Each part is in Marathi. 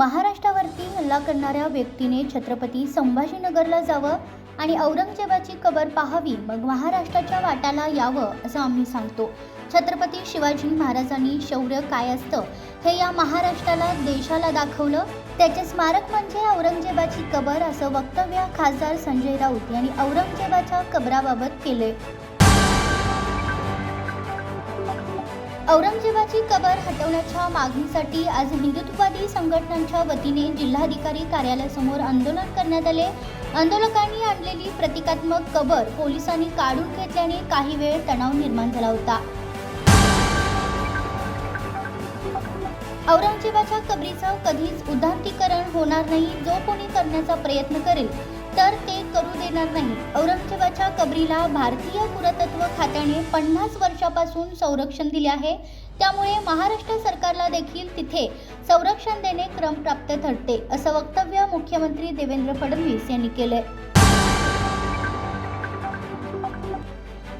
महाराष्ट्रावरती हल्ला करणाऱ्या व्यक्तीने छत्रपती संभाजीनगरला जावं आणि औरंगजेबाची कबर पाहावी मग महाराष्ट्राच्या वाट्याला यावं असं आम्ही सांगतो. छत्रपती शिवाजी महाराजांनी शौर्य काय असतं हे या महाराष्ट्राला देशाला दाखवलं. त्याचे स्मारक म्हणजे औरंगजेबाची कबर असं वक्तव्य खासदार संजय राऊत यांनी औरंगजेबाच्या कबराबाबत केले औरंगजेबाची कबर हटवण्याच्या मागणीसाठी आज हिंदुत्ववादी संघटनांच्या वतीने जिल्हाधिकारी कार्यालयासमोर आंदोलन करण्यात आले. आंदोलकांनी आणलेली प्रतिकात्मक कबर पोलिसांनी काढून घेतल्याने काही वेळ तणाव निर्माण झाला होता. औरंगजेबाच्या कबरीचं कधीच उदांतीकरण होणार नाही जो कोणी करण्याचा प्रयत्न करेल तर ते करू देणार नाही. औरंगजेबाच्या कबरीला भारतीय पुरातत्व खात्याने पन्नास वर्षापासून संरक्षण दिले आहे. त्यामुळे महाराष्ट्र सरकारला देखील तिथे संरक्षण देणे क्रमप्राप्त ठरते असं वक्तव्य मुख्यमंत्री देवेंद्र फडणवीस यांनी केलंय.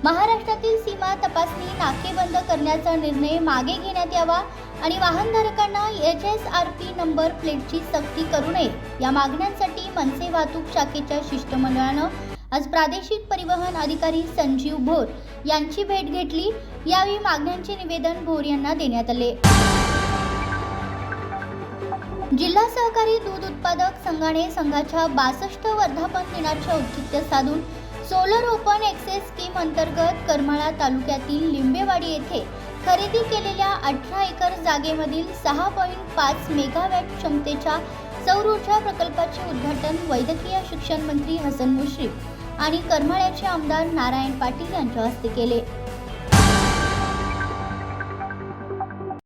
महाराष्ट्रातील सीमा तपासणी नाके बंद करण्याचा निर्णय मागे घेण्यात यावा आणि वाहनधारकांना H S R P number प्लेटची सक्ती करू नये. या मागण्यांसाठी मनसे वाहतूक शाखेच्या शिष्टमंडळानं आज प्रादेशिक परिवहन अधिकारी संजीव भोर यांची भेट घेतली. यावेळी मागण्यांचे निवेदन भोर यांना देण्यात आले. जिल्हा सहकारी दूध उत्पादक संघाने संघाच्या बासष्ट वर्धापन दिनाचे औचित्य साधून सोलर ओपन एक्सेस स्कीम अंतर्गत करमाळा तालुक्यातील लिंबेवाडी येथे खरेदी केलेल्या अठरा एकर जागेमधील सहा पॉईंट पाच मेगावॅट क्षमतेच्या सौर ऊर्जा प्रकल्पाचे उद्घाटन वैद्यकीय शिक्षण मंत्री हसन मुश्रीफ आणि करमाळ्याचे आमदार नारायण पाटील यांच्या हस्ते केले.